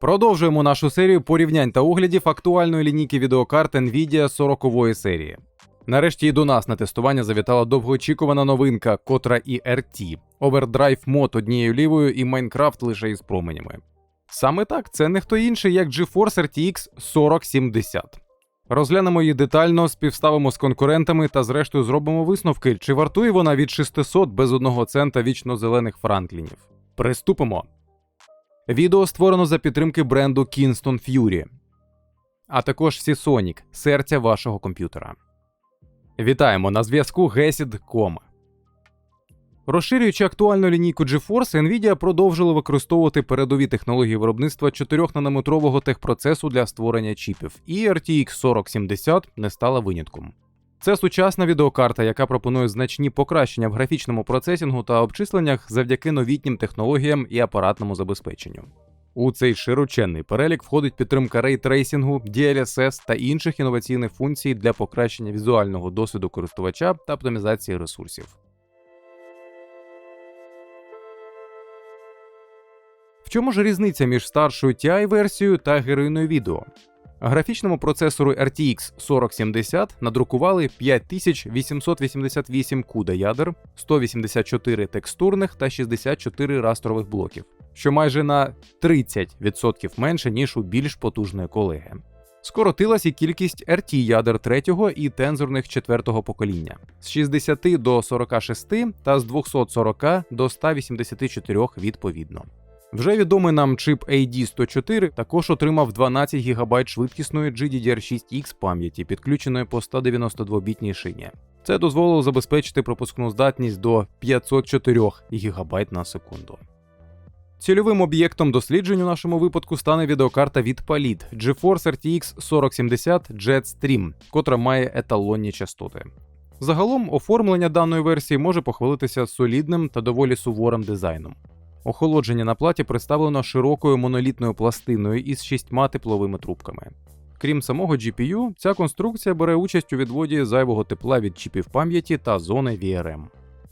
Продовжуємо нашу серію порівнянь та оглядів актуальної лінійки відеокарт Nvidia 40 серії. Нарешті і до нас на тестування завітала довгоочікувана новинка, котра і RT. Overdrive мод однією лівою і Minecraft лише із променями. Саме так, це не хто інший, як GeForce RTX 4070. Розглянемо її детально, співставимо з конкурентами та зрештою зробимо висновки, чи вартує вона від 600 без одного цента вічно зелених франклінів. Приступимо. Відео створено за підтримки бренду Kingston Fury, а також Seasonic – серця вашого комп'ютера. Вітаємо на зв'язку Gesid.com. Розширюючи актуальну лінійку GeForce, Nvidia продовжила використовувати передові технології виробництва 4-нанометрового техпроцесу для створення чіпів, і RTX 4070 не стала винятком. Це сучасна відеокарта, яка пропонує значні покращення в графічному процесінгу та обчисленнях завдяки новітнім технологіям і апаратному забезпеченню. У цей широченний перелік входить підтримка рейтрейсінгу, DLSS та інших інноваційних функцій для покращення візуального досвіду користувача та оптимізації ресурсів. В чому ж різниця між старшою TI-версією та героїною відео? Графічному процесору RTX 4070 надрукували 5888 CUDA ядер, 184 текстурних та 64 растрових блоків, що майже на 30% менше, ніж у більш потужної колеги. Скоротилась і кількість RT ядер 3 і тензорних 4 покоління з 60 до 46 та з 240 до 184 відповідно. Вже відомий нам чип AD104 також отримав 12 ГБ швидкісної GDDR6X пам'яті, підключеної по 192-бітній шині. Це дозволило забезпечити пропускну здатність до 504 ГБ на секунду. Цільовим об'єктом досліджень у нашому випадку стане відеокарта від Palit GeForce RTX 4070 Jetstream, котра має еталонні частоти. Загалом оформлення даної версії може похвалитися солідним та доволі суворим дизайном. Охолодження на платі представлено широкою монолітною пластиною із шістьма тепловими трубками. Крім самого GPU, ця конструкція бере участь у відводі зайвого тепла від чіпів пам'яті та зони VRM.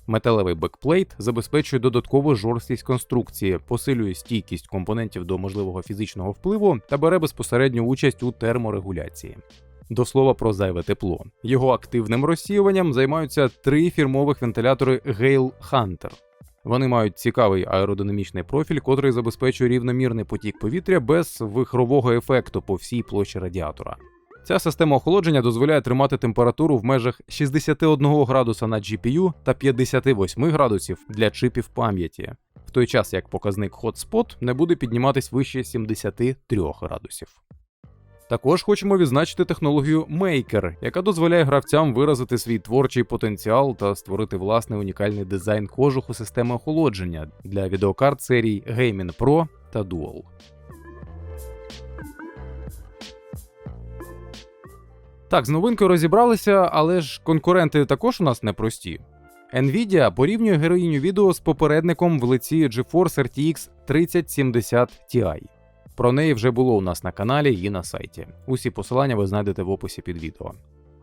Металевий бекплейт забезпечує додаткову жорсткість конструкції, посилює стійкість компонентів до можливого фізичного впливу та бере безпосередню участь у терморегуляції. До слова про зайве тепло. Його активним розсіюванням займаються три фірмових вентилятори Gale Hunter. Вони мають цікавий аеродинамічний профіль, котрий забезпечує рівномірний потік повітря без вихрового ефекту по всій площі радіатора. Ця система охолодження дозволяє тримати температуру в межах 61 градуса на GPU та 58 градусів для чипів пам'яті, в той час як показник Hotspot не буде підніматись вище 73 градусів. Також хочемо відзначити технологію Maker, яка дозволяє гравцям виразити свій творчий потенціал та створити власний унікальний дизайн кожуху системи охолодження для відеокарт серій Gaming Pro та Dual. Так, з новинкою розібралися, але ж конкуренти також у нас непрості. Nvidia порівнює героїню відео з попередником в лиці GeForce RTX 3070 Ti. Про неї вже було у нас на каналі і на сайті. Усі посилання ви знайдете в описі під відео.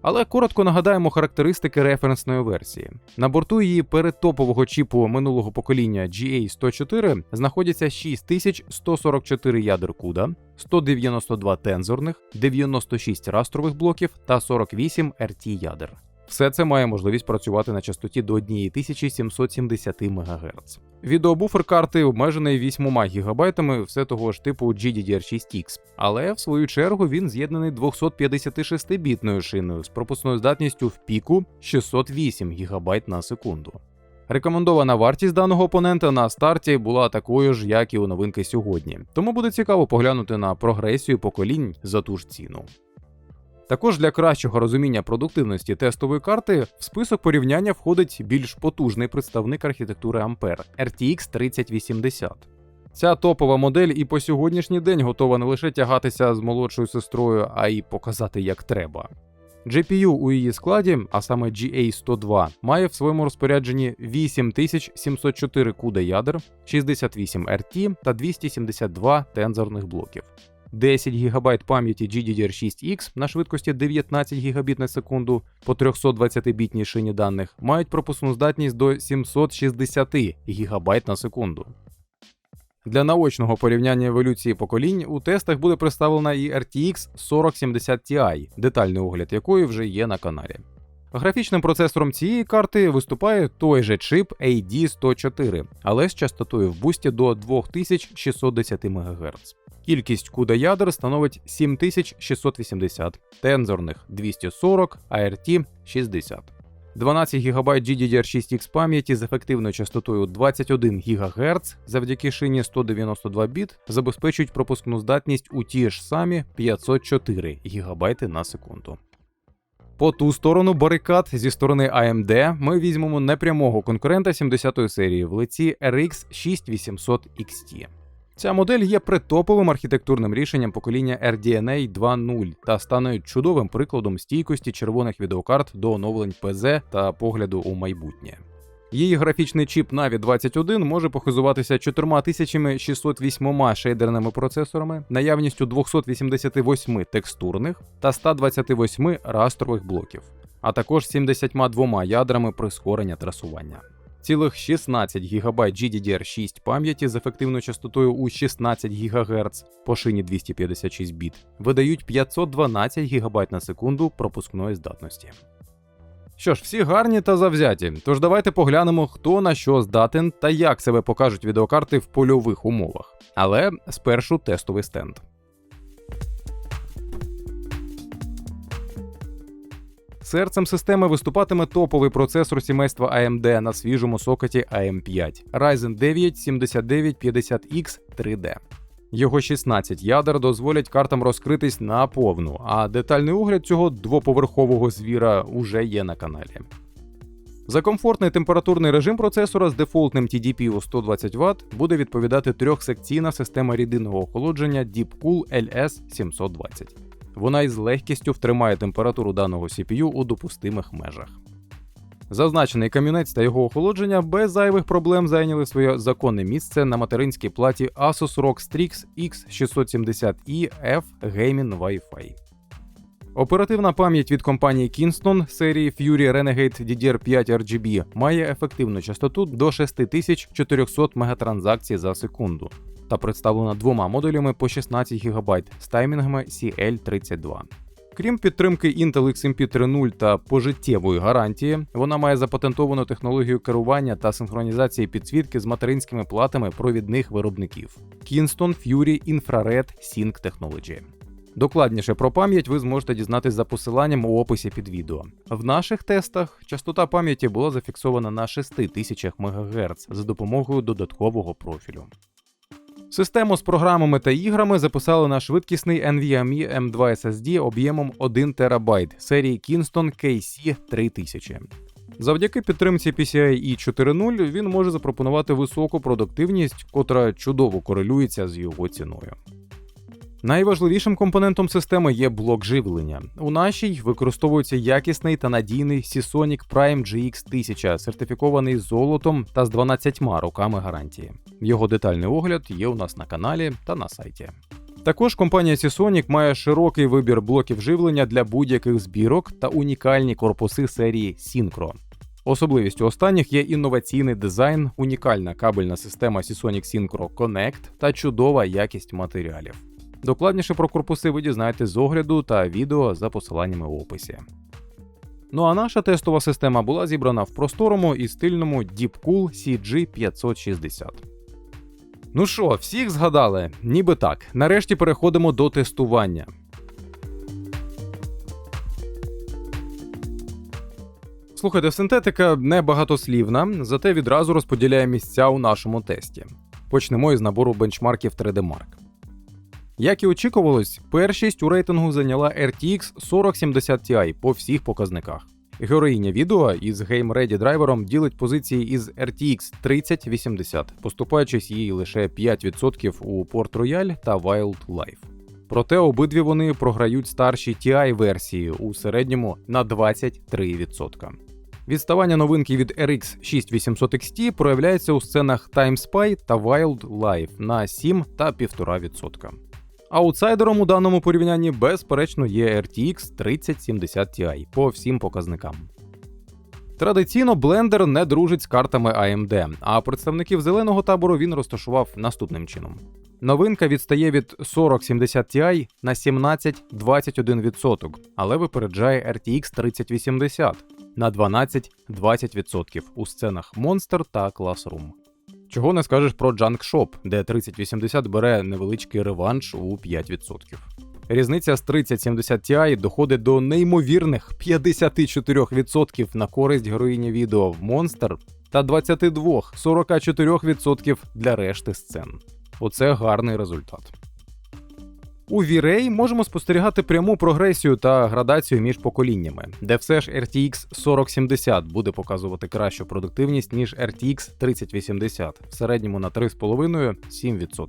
Але коротко нагадаємо характеристики референсної версії. На борту її передтопового чіпу минулого покоління GA104 знаходяться 6144 ядер CUDA, 192 тензорних, 96 растрових блоків та 48 RT ядер. Все це має можливість працювати на частоті до 1770 МГц. Відеобуфер карти обмежений 8 ГБ все того ж типу GDDR6X, але в свою чергу він з'єднаний 256-бітною шиною з пропускною здатністю в піку 608 ГБ на секунду. Рекомендована вартість даного опонента на старті була такою ж, як і у новинки сьогодні, тому буде цікаво поглянути на прогресію поколінь за ту ж ціну. Також для кращого розуміння продуктивності тестової карти в список порівняння входить більш потужний представник архітектури Ampere RTX 3080. Ця топова модель і по сьогоднішній день готова не лише тягатися з молодшою сестрою, а й показати як треба. GPU у її складі, а саме GA102, має в своєму розпорядженні 8704 CUDA ядер, 68 RT та 272 тензорних блоків. 10 ГБ пам'яті GDDR6X на швидкості 19 Гбіт на секунду по 320-бітній шині даних мають пропускну здатність до 760 ГБ на секунду. Для наочного порівняння еволюції поколінь у тестах буде представлена і RTX 4070 Ti, детальний огляд якої вже є на каналі. Графічним процесором цієї карти виступає той же чип AD104, але з частотою в бусті до 2610 МГц. Кількість CUDA ядер становить 7680, тензорних 240, ART 60. 12 ГБ GDDR6X пам'яті з ефективною частотою 21 ГГц завдяки шині 192 біт забезпечують пропускну здатність у ті ж самі 504 ГБ на секунду. По ту сторону барикад зі сторони AMD ми візьмемо непрямого конкурента 70-ї серії в лиці RX 6800 XT. Ця модель є притоповим архітектурним рішенням покоління RDNA 2.0 та стане чудовим прикладом стійкості червоних відеокарт до оновлень ПЗ та погляду у майбутнє. Її графічний чіп Navi 21 може похизуватися 4608 шейдерними процесорами, наявністю 288 текстурних та 128 растрових блоків, а також 72 ядрами прискорення трасування. Цілих 16 ГБ GDDR6 пам'яті з ефективною частотою у 16 ГГц по шині 256 біт видають 512 ГБ на секунду пропускної здатності. Що ж, всі гарні та завзяті, тож давайте поглянемо, хто на що здатен та як себе покажуть відеокарти в польових умовах. Але спершу тестовий стенд. Серцем системи виступатиме топовий процесор сімейства AMD на свіжому сокеті AM5 Ryzen 9 7950X 3D. Його 16 ядер дозволять картам розкритись на повну, а детальний огляд цього двоповерхового звіра уже є на каналі. За комфортний температурний режим процесора з дефолтним TDP у 120 Вт буде відповідати трьохсекційна система рідинного охолодження Deepcool LS720. Вона із легкістю втримає температуру даного CPU у допустимих межах. Зазначений камінець та його охолодження без зайвих проблем зайняли своє законне місце на материнській платі Asus ROG Strix X670E F Gaming Wi-Fi. Оперативна пам'ять від компанії Kingston серії Fury Renegade DDR5 RGB має ефективну частоту до 6400 мегатранзакцій за секунду та представлена двома модулями по 16 ГБ з таймінгами CL32. Крім підтримки Intel XMP 3.0 та пожиттєвої гарантії, вона має запатентовану технологію керування та синхронізації підсвітки з материнськими платами провідних виробників Kingston Fury Infrared Sync Technology. Докладніше про пам'ять ви зможете дізнатись за посиланням у описі під відео. В наших тестах частота пам'яті була зафіксована на 6000 МГц за допомогою додаткового профілю. Систему з програмами та іграми записали на швидкісний NVMe M2 SSD об'ємом 1 ТБ серії Kingston KC 3000. Завдяки підтримці PCIe 4.0 він може запропонувати високу продуктивність, котра чудово корелюється з його ціною. Найважливішим компонентом системи є блок живлення. У нашій використовується якісний та надійний Seasonic Prime GX 1000, сертифікований золотом та з 12 роками гарантії. Його детальний огляд є у нас на каналі та на сайті. Також компанія Seasonic має широкий вибір блоків живлення для будь-яких збірок та унікальні корпуси серії Synchro. Особливістю останніх є інноваційний дизайн, унікальна кабельна система Seasonic Synchro Connect та чудова якість матеріалів. Докладніше про корпуси ви дізнаєтесь з огляду та відео за посиланнями в описі. Ну а наша тестова система була зібрана в просторому і стильному Deepcool CG560. Ну що, всіх згадали? Ніби так. Нарешті переходимо до тестування. Слухайте, синтетика не багатослівна, зате відразу розподіляє місця у нашому тесті. Почнемо із набору бенчмарків 3D Mark. Як і очікувалось, першість у рейтингу зайняла RTX 4070 Ti по всіх показниках. Героїня відео із Game Ready драйвером ділить позиції із RTX 3080, поступаючись їй лише 5% у Port Royal та Wild Life. Проте обидві вони програють старші TI версії у середньому на 23%. Відставання новинки від RX 6800 XT проявляється у сценах Time Spy та Wild Life на 7 та 1,5%. Аутсайдером у даному порівнянні, безперечно, є RTX 3070 Ti по всім показникам. Традиційно блендер не дружить з картами AMD, а представників зеленого табору він розташував наступним чином. Новинка відстає від 4070 Ti на 17-21%, але випереджає RTX 3080 на 12-20% у сценах Monster та Classroom. Чого не скажеш про Junk Shop, де 3080 бере невеличкий реванш у 5%. Різниця з 3070 Ti доходить до неймовірних 54% на користь героїні відео в Monster та 22-44% для решти сцен. Оце гарний результат. У V-Ray можемо спостерігати пряму прогресію та градацію між поколіннями, де все ж RTX 4070 буде показувати кращу продуктивність, ніж RTX 3080, в середньому на 3,5-7%.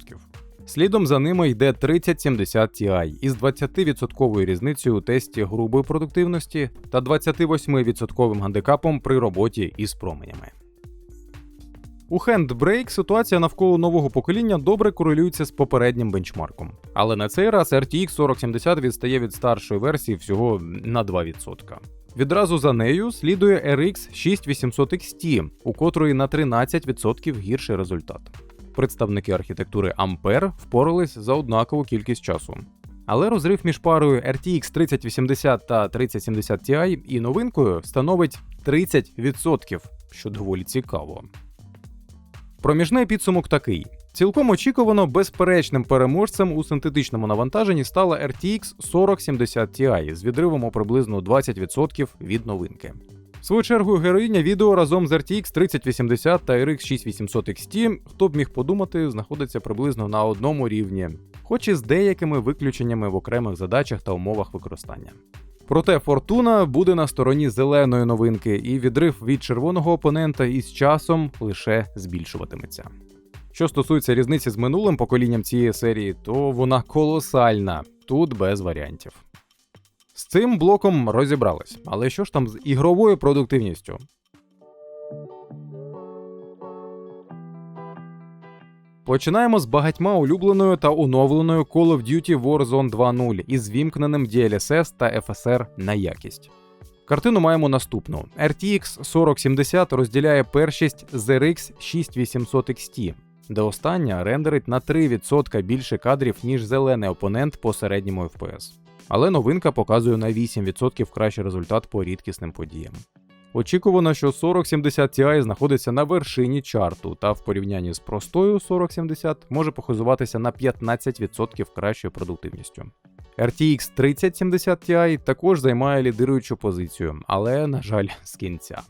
Слідом за ними йде 3070 Ti із 20% різницею у тесті грубої продуктивності та 28% гандикапом при роботі із променями. У Handbrake ситуація навколо нового покоління добре корелюється з попереднім бенчмарком. Але на цей раз RTX 4070 відстає від старшої версії всього на 2%. Відразу за нею слідує RX 6800 XT, у котрої на 13% гірший результат. Представники архітектури Ampere впорались за однакову кількість часу. Але розрив між парою RTX 3080 та 3070 Ti і новинкою становить 30%, що доволі цікаво. Проміжний підсумок такий: цілком очікувано безперечним переможцем у синтетичному навантаженні стала RTX 4070 Ti з відривом у приблизно 20% від новинки. В свою чергу героїня відео разом з RTX 3080 та RX 6800 XT, хто б міг подумати, знаходиться приблизно на одному рівні, хоч і з деякими виключеннями в окремих задачах та умовах використання. Проте фортуна буде на стороні зеленої новинки, і відрив від червоного опонента із часом лише збільшуватиметься. Що стосується різниці з минулим поколінням цієї серії, то вона колосальна, тут без варіантів. З цим блоком розібрались, але що ж там з ігровою продуктивністю? Починаємо з багатьма улюбленою та оновленою Call of Duty Warzone 2.0 із вімкненим DLSS та FSR на якість. Картину маємо наступну: RTX 4070 розділяє першість з RX 6800 XT, де остання рендерить на 3% більше кадрів, ніж зелений опонент по середньому FPS. Але новинка показує на 8% кращий результат по рідкісним подіям. Очікувано, що 4070 Ti знаходиться на вершині чарту, та в порівнянні з простою 4070 може похизуватися на 15% кращою продуктивністю. RTX 3070 Ti також займає лідируючу позицію, але, на жаль, з кінця.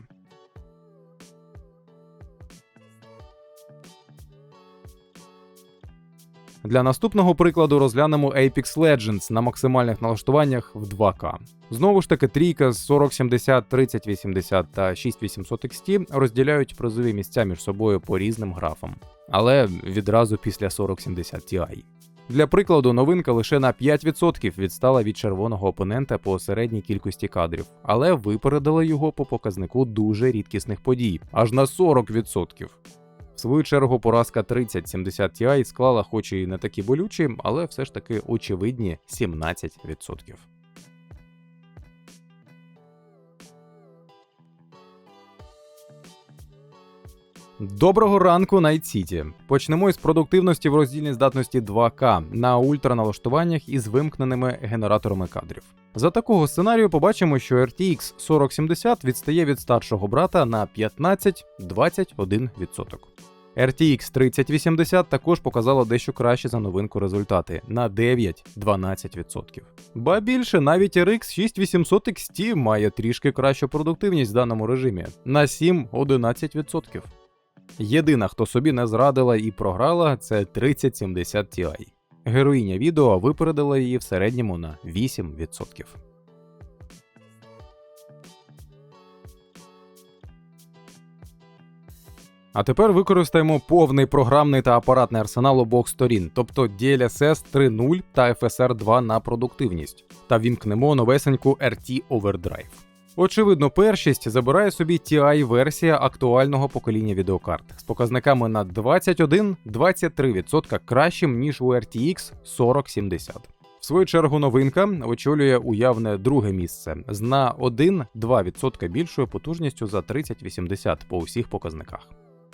Для наступного прикладу розглянемо Apex Legends на максимальних налаштуваннях в 2К. Знову ж таки, трійка з 4070, 3080 та 6800 XT розділяють призові місця між собою по різним графам, але відразу після 4070 Ti. Для прикладу, новинка лише на 5% відстала від червоного опонента по середній кількості кадрів, але випередила його по показнику дуже рідкісних подій, аж на 40%. В свою чергу поразка 3070 Ti склала, хоч і не такі болючі, але все ж таки очевидні 17%. Доброго ранку City. Почнемо із продуктивності в роздільній здатності 2К на ультраналаштуваннях із вимкненими генераторами кадрів. За такого сценарію побачимо, що RTX 4070 відстає від старшого брата на 15-21%. RTX 3080 також показала дещо краще за новинку результати на 9-12%. Ба більше, навіть RX 6800 XT має трішки кращу продуктивність в даному режимі на 7-11%. Єдина, хто собі не зрадила і програла, це 3070 Ti. Героїня відео випередила її в середньому на 8%. А тепер використаємо повний програмний та апаратний арсенал обох сторін, тобто DLSS 3.0 та FSR 2 на продуктивність, та вімкнемо новесеньку RT Overdrive. Очевидно, першість забирає собі TI-версія актуального покоління відеокарт з показниками на 21-23% кращим, ніж у RTX 4070. В свою чергу новинка очолює уявне друге місце з на 1-2% більшою потужністю за 3080 по усіх показниках.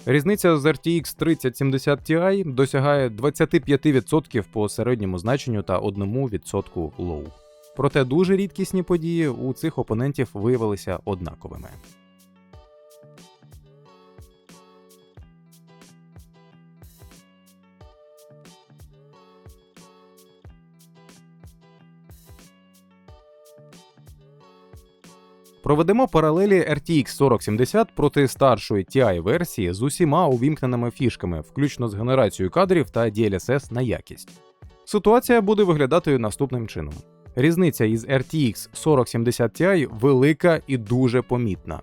Різниця з RTX 3070 Ti досягає 25% по середньому значенню та 1% low. Проте дуже рідкісні події у цих опонентів виявилися однаковими. Проведемо паралелі RTX 4070 проти старшої TI версії з усіма увімкненими фішками, включно з генерацією кадрів та DLSS на якість. Ситуація буде виглядати наступним чином. Різниця із RTX 4070 Ti велика і дуже помітна.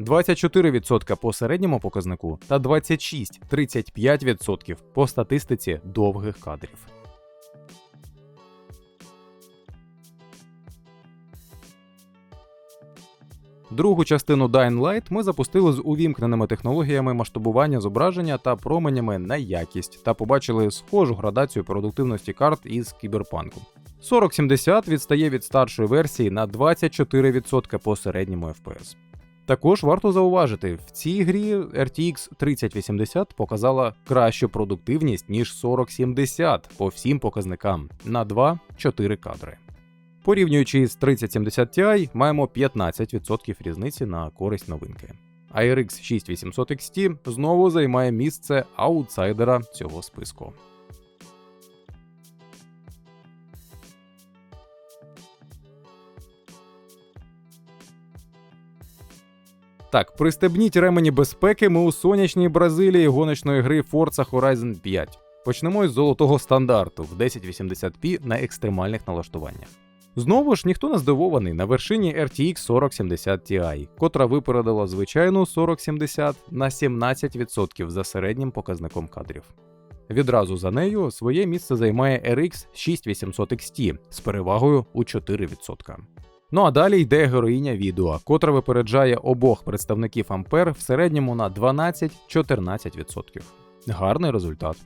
24% по середньому показнику та 26-35% по статистиці довгих кадрів. Другу частину Dying Light ми запустили з увімкненими технологіями масштабування зображення та променями на якість та побачили схожу градацію продуктивності карт із кіберпанку. 4070 відстає від старшої версії на 24% по середньому FPS. Також варто зауважити, в цій грі RTX 3080 показала кращу продуктивність, ніж 4070 по всім показникам на 2-4 кадри. Порівнюючи з 3070 Ti, маємо 15% різниці на користь новинки. А RX 6800 XT знову займає місце аутсайдера цього списку. Так, пристебніть ремені безпеки ми у сонячній Бразилії гоночної гри Forza Horizon 5. Почнемо із золотого стандарту в 1080p на екстремальних налаштуваннях. Знову ж ніхто не здивований на вершині RTX 4070 Ti, котра випередила звичайну 4070 на 17% за середнім показником кадрів. Відразу за нею своє місце займає RX 6800 XT з перевагою у 4%. Ну а далі йде героїня відео, котра випереджає обох представників Ампер в середньому на 12-14%. Гарний результат.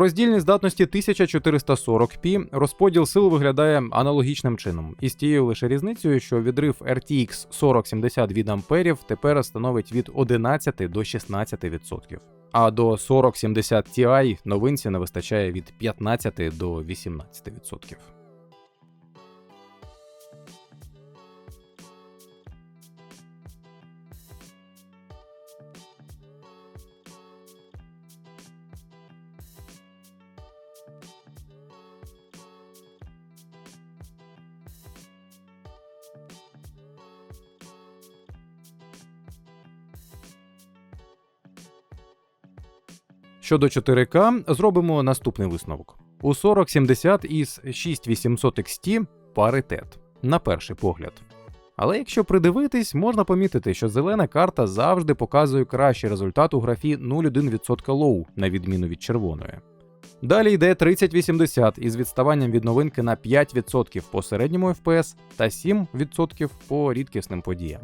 Роздільній здатності 1440p розподіл сил виглядає аналогічним чином, із тією лише різницею, що відрив RTX 4070 від амперів тепер становить від 11 до 16%. А до 4070 Ti новинці не вистачає від 15 до 18%. Щодо 4К, зробимо наступний висновок. У 4070 із 6800 XT паритет, на перший погляд. Але якщо придивитись, можна помітити, що зелена карта завжди показує кращий результат у графі 0,1% low, на відміну від червоної. Далі йде 3080 із відставанням від новинки на 5% по середньому FPS та 7% по рідкісним подіям.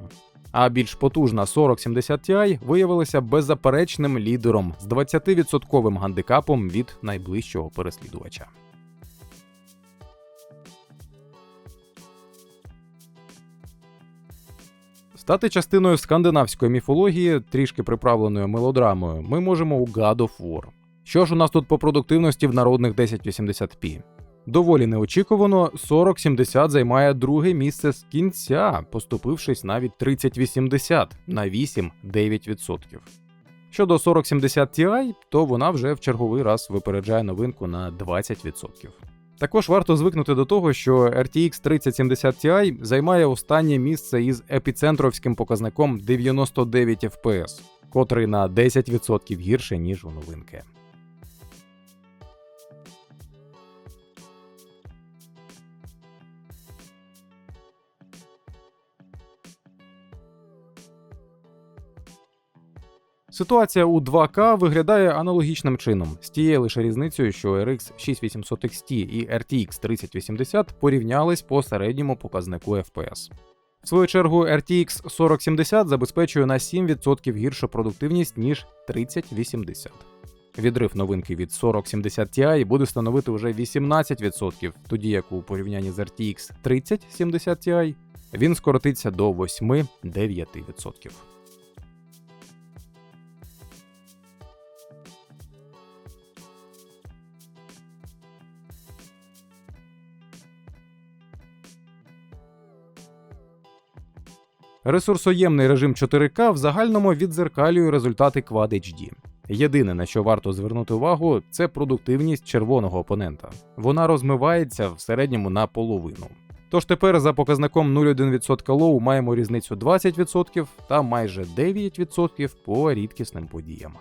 А більш потужна 4070 Ti виявилася беззаперечним лідером з 20% гандикапом від найближчого переслідувача. Стати частиною скандинавської міфології, трішки приправленою мелодрамою, ми можемо у God of War. Що ж у нас тут по продуктивності в народних 1080p? Доволі неочікувано, 4070 займає друге місце з кінця, поступившись навіть 3080 на 8-9%. Щодо 4070 Ti, то вона вже в черговий раз випереджає новинку на 20%. Також варто звикнути до того, що RTX 3070 Ti займає останнє місце із епіцентровським показником 99 FPS, котрий на 10% гірше, ніж у новинки. Ситуація у 2К виглядає аналогічним чином, з тією лише різницею, що RX 6800 XT і RTX 3080 порівнялись по середньому показнику FPS. В свою чергу RTX 4070 забезпечує на 7% гіршу продуктивність, ніж 3080. Відрив новинки від 4070 Ti буде становити вже 18%, тоді як у порівнянні з RTX 3070 Ti він скоротиться до 8-9%. Ресурсоємний режим 4К в загальному відзеркалює результати Quad HD. Єдине, на що варто звернути увагу, це продуктивність червоного опонента. Вона розмивається в середньому на половину. Тож тепер за показником 0,1% лоу маємо різницю 20% та майже 9% по рідкісним подіям.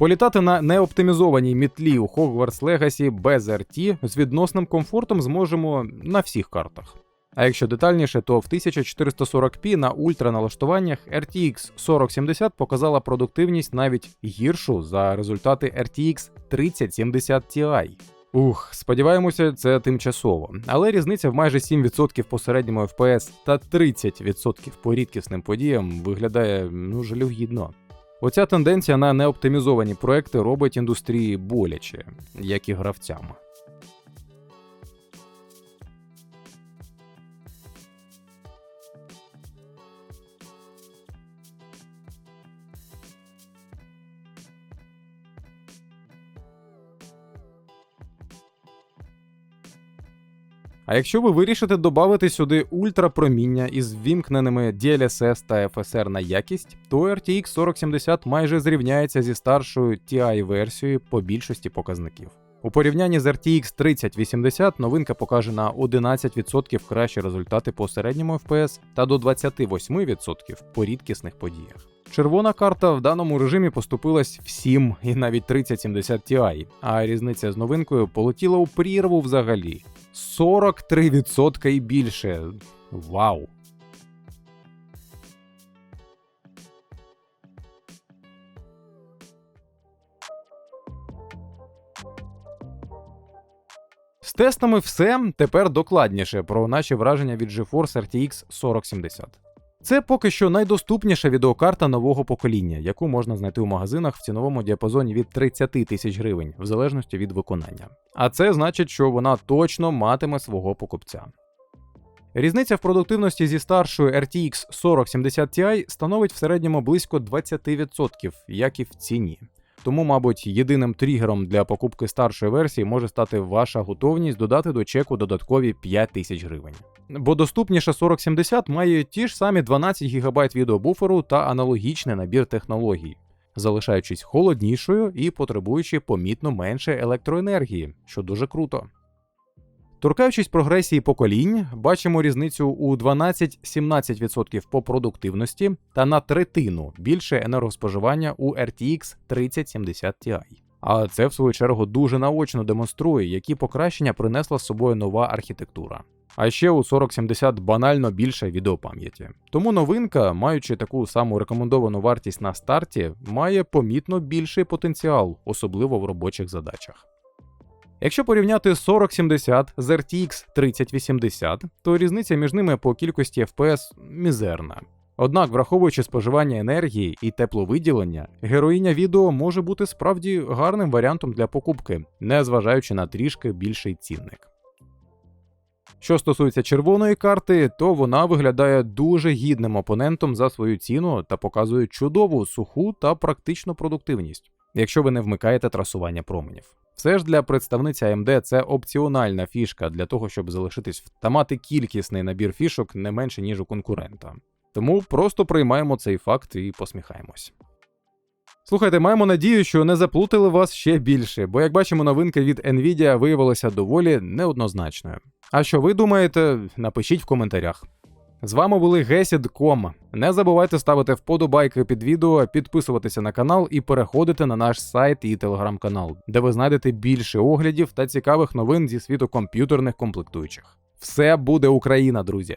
Політати на неоптимізованій мітлі у Hogwarts Legacy без RT з відносним комфортом зможемо на всіх картах. А якщо детальніше, то в 1440p на ультраналаштуваннях RTX 4070 показала продуктивність навіть гіршу за результати RTX 3070 Ti. Ух, сподіваємося, це тимчасово. Але різниця в майже 7% по середньому FPS та 30% по рідкісним подіям виглядає ну жалюгідно. Оця тенденція на неоптимізовані проекти робить індустрії боляче, як і гравцям. А якщо ви вирішите додати сюди ультрапроміння із ввімкненими DLSS та FSR на якість, то RTX 4070 майже зрівняється зі старшою TI-версією по більшості показників. У порівнянні з RTX 3080 новинка покаже на 11% кращі результати по середньому FPS та до 28% по рідкісних подіях. Червона карта в даному режимі поступилась всім і навіть 3070 Ti, а різниця з новинкою полетіла у прірву взагалі. 43% і більше. Вау! З тестами все тепер докладніше про наші враження від GeForce RTX 4070. Це поки що найдоступніша відеокарта нового покоління, яку можна знайти у магазинах в ціновому діапазоні від 30 тисяч гривень, в залежності від виконання. А це значить, що вона точно матиме свого покупця. Різниця в продуктивності зі старшою RTX 4070 Ti становить в середньому близько 20%, як і в ціні. Тому, мабуть, єдиним тригером для покупки старшої версії може стати ваша готовність додати до чеку додаткові 5 тисяч гривень. Бо доступніша 4070 має ті ж самі 12 ГБ відеобуферу та аналогічний набір технологій, залишаючись холоднішою і потребуючи помітно менше електроенергії, що дуже круто. Торкаючись прогресії поколінь, бачимо різницю у 12-17% по продуктивності та на третину більше енергоспоживання у RTX 3070 Ti. А це, в свою чергу, дуже наочно демонструє, які покращення принесла з собою нова архітектура. А ще у 4070 банально більше відеопам'яті. Тому новинка, маючи таку саму рекомендовану вартість на старті, має помітно більший потенціал, особливо в робочих задачах. Якщо порівняти 4070 з RTX 3080, то різниця між ними по кількості FPS мізерна. Однак, враховуючи споживання енергії і тепловиділення, героїня відео може бути справді гарним варіантом для покупки, незважаючи на трішки більший цінник. Що стосується червоної карти, то вона виглядає дуже гідним опонентом за свою ціну та показує чудову суху та практичну продуктивність, якщо ви не вмикаєте трасування променів. Все ж для представниці AMD це опціональна фішка для того, щоб залишитись та мати кількісний набір фішок не менше, ніж у конкурента. Тому просто приймаємо цей факт і посміхаємось. Слухайте, маємо надію, що не заплутали вас ще більше, бо як бачимо, новинка від Nvidia виявилася доволі неоднозначною. А що ви думаєте, напишіть в коментарях. З вами були Гесід.ком. Не забувайте ставити вподобайки під відео, підписуватися на канал і переходити на наш сайт і телеграм-канал, де ви знайдете більше оглядів та цікавих новин зі світу комп'ютерних комплектуючих. Все буде Україна, друзі!